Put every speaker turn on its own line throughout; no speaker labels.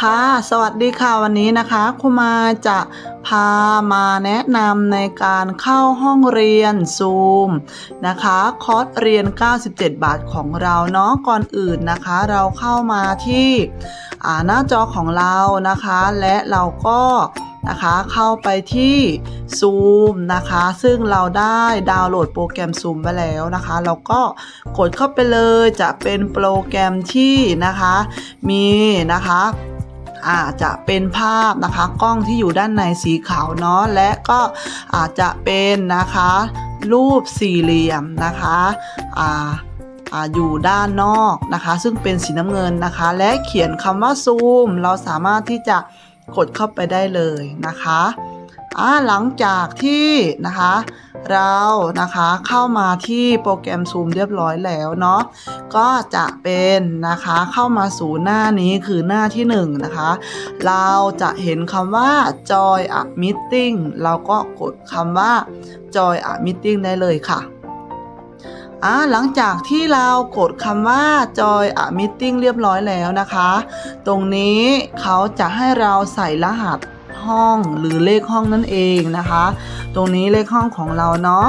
ค่ะ สวัสดีค่ะวันนี้นะคะครูมาจะพามาแนะนำในการเข้าห้องเรียน Zoom นะคะ คอร์สเรียน 97 บาทของเราเนาะก่อนอื่นนะคะ เราเข้ามาที่หน้าจอของเรานะคะ และเราก็นะคะเข้าไปที่ Zoom นะคะ ซึ่งเราได้ดาวน์โหลดโปรแกรม Zoom ไปแล้วนะคะเราก็กดเข้าไปเลยจะเป็นโปรแกรมที่นะคะ มีนะคะ อาจจะเป็นภาพนะคะ กล้องที่อยู่ด้านในสีขาวเนาะและก็อาจจะเป็นนะคะ รูปสี่เหลี่ยมนะคะอ่าอยู่ด้านนอกนะคะ ซึ่งเป็นสีน้ำเงินนะคะ และเขียนคำว่าซูม เราสามารถที่จะกดเข้าไปได้เลยนะคะ หลังจากที่นะคะเรานะคะเข้ามาที่โปรแกรม Zoom เรียบร้อยแล้วเนาะก็จะเป็นนะคะเข้ามาสู่หน้านี้คือหน้าที่1นงนะคะ เราจะเห็นคำว่า joy a meeting เราก็กดคำว่า joy a meeting ได้เลยค่ะอ่าหลังจากที่เรากดคำว่า joy a meeting เรียบร้อยแล้วนะคะ ตรงนี้เขาจะให้เราใส่รหัส ห้องหรือเลขห้องนั่นเองนะคะ ตรงนี้เลขห้องของเราเนาะ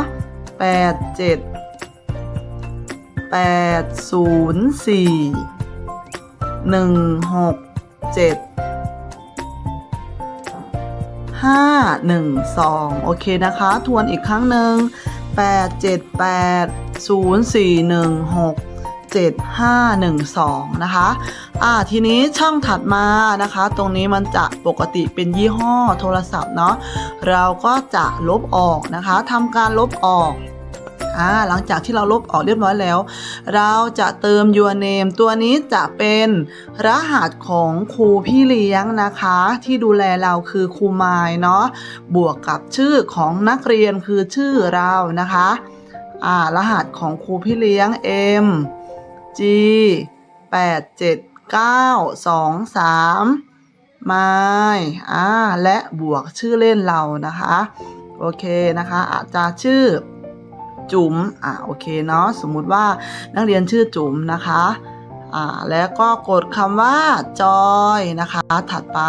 8 7แปดศูนย์สี่หนึ่งหกเจ็ดห้าหนึ่งสองโอเคนะคะ ทวนอีกครั้งหนึ่งแปดเจ็ดแปดศูนย์สี่หนึ่งหกเจ็ดห้าหนึ่งสองนะคะ อ่า ทีนี้ช่องถัดมานะคะ ตรงนี้มันจะปกติเป็นยี่ห้อโทรศัพท์เนาะ เราก็จะลบออกนะคะทำการลบออกอ่าหลังจากที่เราลบออกเรียบร้อยแล้ว เราจะเติม your name ตัวนี้จะเป็นรหัสของครูพี่เลี้ยงนะคะ ที่ดูแลเราคือครูไมายเนาะบวกกับชื่อของนักเรียนคือชื่อเรานะคะอ่ารหัสของครูพี่เลี้ยง M G 8 7 9 2 3 ไมายอ่าและบวกชื่อเล่นเรานะคะ โอเคนะคะ อาจจะชื่อจุ๋มอ่าโอเคเนาะสมมุติว่านักเรียนชื่อจุ๋มนะคะอ่าแล้วก็กดคำว่าจอยนะคะ ถัดไป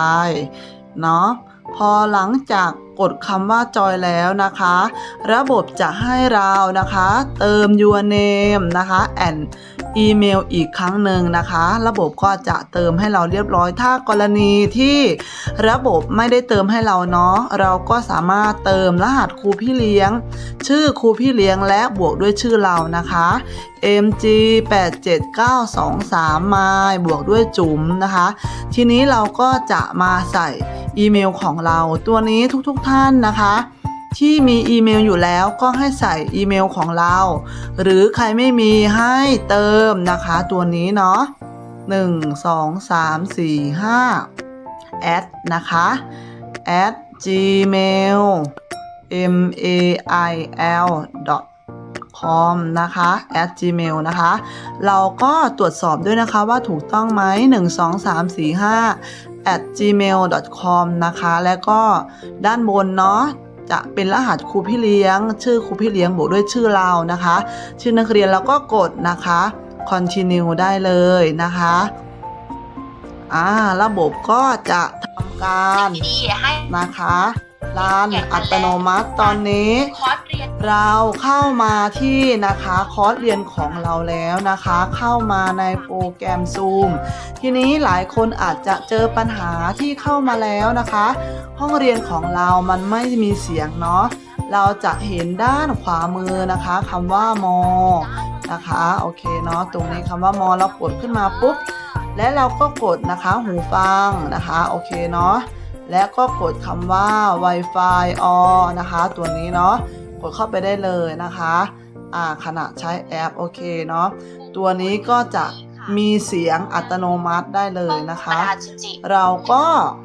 เนาะ พอหลังจากกดคำว่าจอยแล้วนะคะ ระบบจะให้เรานะคะ เติม your name นะคะ and อีเมลอีกครั้งหนึ่งนะคะ ระบบก็จะเติมให้เราเรียบร้อย ถ้ากรณีที่ระบบไม่ได้เติมให้เราเนาะเราก็สามารถเติมรหัสครูพี่เลี้ยง ชื่อครูพี่เลี้ยงและบวกด้วยชื่อเรานะคะ mg 8 7 9 2 3มายบวกด้วยจุ๋มนะคะ ทีนี้เราก็จะมาใส่ อีเมลของเรา ตัวนี้ทุกๆทท่านนะคะ ที่มีอีเมลอยู่แล้วก็ให้ใส่อีเมลของเรา หรือใครไม่มีให้เติมนะคะตัวนี้เนาะ1 2 3 4 5 add นะคะ add gmail m a i l com นะคะ at gmail นะคะ เราก็ตรวจสอบด้วยนะคะว่าถูกต้องไหม 1 2 3 4 5 at gmail com นะคะ แล้วก็ด้านบนเนาะจะเป็นรหัสครูพี่เลี้ยง ชื่อครูพี่เลี้ยงบวกด้วยชื่อเรานะคะ ชื่อนักเรียนแล้วก็กดนะคะ continue ได้เลยนะคะอ่าระบบก็จะทำการ
ดีๆให้
นะคะ รันอัตโนมัติตอนนี้
คอร์สเรียน
เราเข้ามาที่นะคะคอร์สเรียนของเราแล้วนะคะ เข้ามาในโปรแกรม Zoom ทีนี้หลายคนอาจจะเจอปัญหาที่เข้ามาแล้วนะคะ ห้องเรียนของเรามันไม่มีเสียงเนาะเราจะเห็นด้านขวามือนะคะคำว่ามอนะคะโอเคเนาะตรงนี้คำว่ามอเรากดขึ้นมาปุ๊บและเราก็กดนะคะหูฟังนะคะโอเคเนาะ และก็กดคำว่า Wi-Fi on นะคะ ตัวนี้เนาะกดเข้าไปได้เลยนะคะอ่าขณะใช้แอปโอเคเนาะตัวนี้ก็จะมีเสียงอัตโนมัติได้เลยนะคะ
ประธานจิจิ
เราก็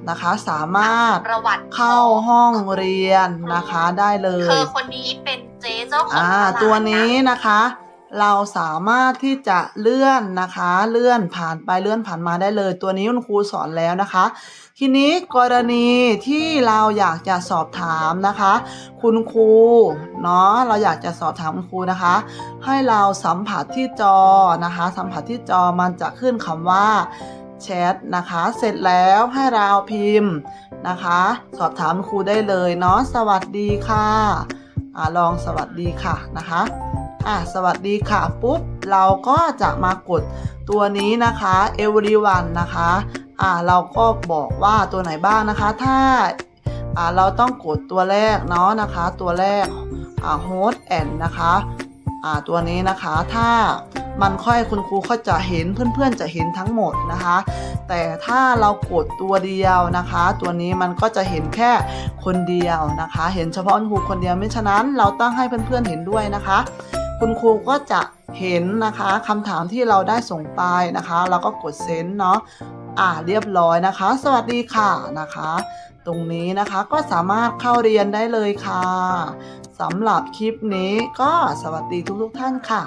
นะคะสามารถ
ประวัติ
เข้าห้องเรียนนะคะได้เล
คื
ย
อคนนี้เป็นเจ๊เจ้าของ
อ่า
ตลาด
ตัวนี้นะคะ เราสามารถที่จะเลื่อนนะคะ เลื่อนผ่านไปเลื่อนผ่านมาได้เลย ตัวนี้คุณครูสอนแล้วนะคะ ทีนี้กรณีที่เราอยากจะสอบถามนะคะ คุณครูเนาะเราอยากจะสอบถามคุณครูนะคะ ให้เราสัมผัสที่จอนะคะ สัมผัสที่จอมันจะขึ้นคำว่าแชทนะคะ เสร็จแล้วให้เราพิมพ์นะคะ สอบถามครูได้เลยเนาะสวัสดีค่ะอ่าลองสวัสดีค่ะนะคะอะสวัสดีค่ะปุ๊บเราก็จะมากดตัวนี้นะคะ everyone นะคะ เราก็บอกว่าตัวไหนบ้างนะคะ ถ้าอ่าเราต้องกดตัวแรกเนาะนะคะ ตัวแรกอ่า host and นะคะอ่าตัวนี้นะคะถ้ามันค่อยคุณครูก็จะเห็นเพื่อนๆจะเห็นทั้งหมดนะคะ แต่ถ้าเรากดตัวเดียวนะคะ ตัวนี้มันก็จะเห็นแค่คนเดียวนะคะ เห็นเฉพาะคุณครูคนเดียวไม่ฉะนั้น เราต้องให้เพื่อนๆเห็นด้วยนะคะ คุณครูก็จะเห็นนะคะคำถามที่เราได้ส่งไปนะคะ เราก็กดเซนเนาะ อ่าเรียบร้อยนะคะ สวัสดีค่ะนะคะ ตรงนี้นะคะก็สามารถเข้าเรียนได้เลยค่ะสำหรับคลิปนี้ก็สวัสดีทุกๆท่านค่ะ